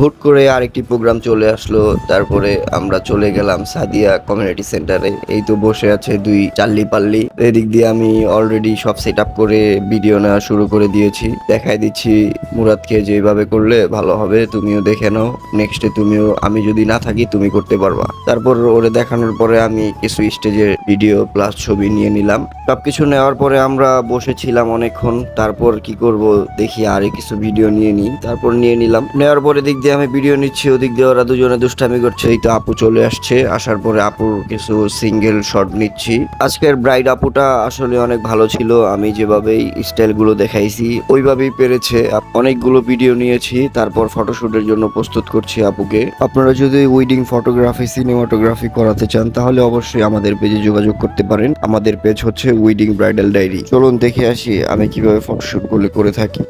হুট করে আরেকটি প্রোগ্রাম চলে আসলো, তারপরে আমরা চলে গেলাম সাদিয়া কমিউনিটি সেন্টারে এই তো বসে আছে দুই চাল্লি পাল্লি। এদিক দিয়ে আমি অলরেডি সব সেট করে ভিডিও নেওয়া শুরু করে দিয়েছি। দেখাই দিচ্ছি মুরাদকে যে এইভাবে করলে ভালো হবে, তুমিও দেখে নাও। নেক্সটে তুমিও, আমি যদি না থাকি, তুমি করতে পারবা। তারপর ওরে দেখানোর পরে আমি কিছু স্টেজের ভিডিও প্লাস ছবি নিয়ে নিলাম। সবকিছু নেওয়ার পরে আমরা বসেছিলাম অনেকক্ষণ। তারপর কি করব, দেখি আরে কিছু ভিডিও নিয়ে নিই। তারপর নিয়ে নিলাম। নেওয়ার পরে দিক দিয়ে আমি ভিডিও নিচ্ছি, ওদিক দিয়ে ওরা দুজনে দুষ্টামি করছে, এই তো আপু চলে আসছে, আসার পরে আপুর কিছু সিঙ্গেল শট নিচ্ছি। আজকের ব্রাইড আপুটা আসলে অনেক ভালো ছিল, আমি যেভাবেই স্টাইলগুলো দেখাইছি, ওইভাবেই পেরেছে। অনেকগুলো ভিডিও নিয়েছি, তারপর ফটোশুটের জন্য প্রস্তুত করছি আপুকে। আপনারা যদি ওয়েডিং ফটোগ্রাফি সিনেমাটোগ্রাফি করাতে চান, তাহলে অবশ্যই আমাদের পেজে যোগাযোগ করতে পারেন। আমাদের পেজ হচ্ছে উইডিং ব্রাইডাল ডায়েরি চলুন দেখে আসি আমি কীভাবে ফটোশুটগুলো করে থাকি।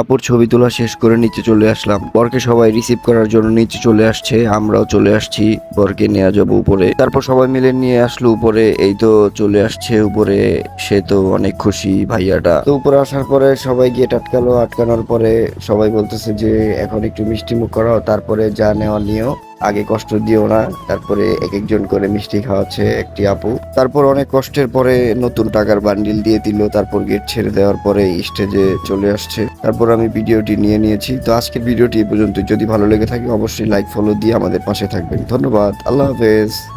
আপুর ছবি তোলা শেষ করে নিচে চলে আসলাম। বরকে সবাই রিসিভ করার জন্য নিচে চলে আসছে, আমরাও চলে আসছি। বরকে নেওয়া যাব উপরে। তারপর সবাই মিলে নিয়ে আসলো উপরে, এই তো চলে আসছে উপরে। সে তো অনেক খুশি ভাইয়াটা। তো উপরে আসার পরে সবাই গিয়ে আটকালো। আটকানোর পরে সবাই বলতেছে যে, এখন একটু মিষ্টি মুখ করাও, তারপরে যা নেওয়া নিও। আগে কষ্ট দিও না। তারপরে এক একজন করে মিষ্টি খাওয়াচ্ছে একটি আপু। তারপর অনেক কষ্টের পরে নতুন টাকার বান্ডিল দিয়ে দিল। তারপর গেট ছেড়ে দেওয়ার পরে স্টেজে চলে আসছে। তারপর আমি ভিডিওটি নিয়ে নিয়েছি। তো আজকের ভিডিওটি এই পর্যন্ত যদি ভালো লেগে থাকে, অবশ্যই লাইক ফলো দিয়ে আমাদের পাশে থাকবেন। ধন্যবাদ। আল্লাহ হাফেজ।